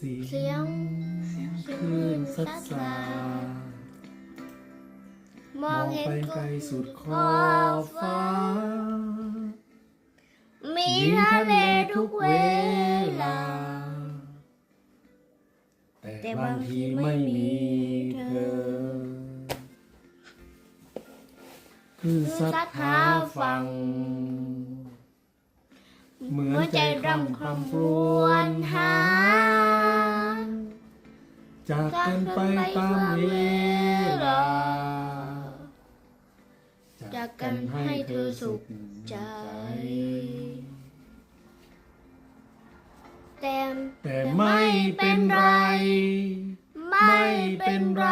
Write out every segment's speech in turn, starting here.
เสียเสียงคลื่นซัดสามองเห็นไปไกลสุดขอบฟ้า มีทะเลทุกเวลา แต่บางทีไม่มีเธอคลื่นซัดหาฟัง เหมือนใจรำคำรวญหา จากกันไปตามเวลา จากกันให้เธอสุขใจ แต่แต่ไม่เป็นไร ไม่เป็นไร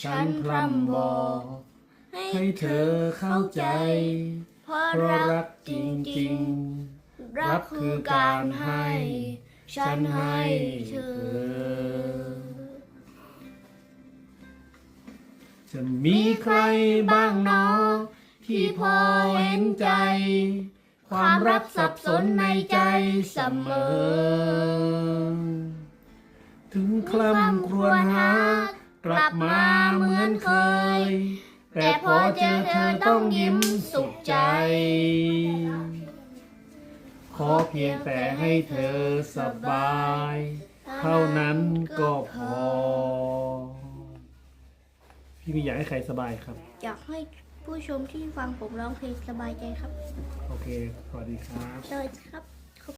ฉันพร่ำบอก ให้เธอเข้าใจ เพราะเพราะรัรักกจจริริงงๆๆรัรักกคืคืออกาการรให้ให้ ฉัฉันนให้ให้เธเธออ จะมีใครบ้างเนาะที่พอเห็นใจ ความรักสับสนในใจเสมอ ถึงคล่ำครวญหากลับมาเหมือนเคย แต่พอเจอเธอต้องยิ้มสุขใจ ขอเพียงแต่ให้เธอสบาย เท่านั้นก็พอ พี่ไมีอยากให้ใครสบายครับ อยากให้ผู้ชมที่ฟังผมร้องเพลงสบายใจครับ โอเค สวัสดีครับ สวัสดีครับ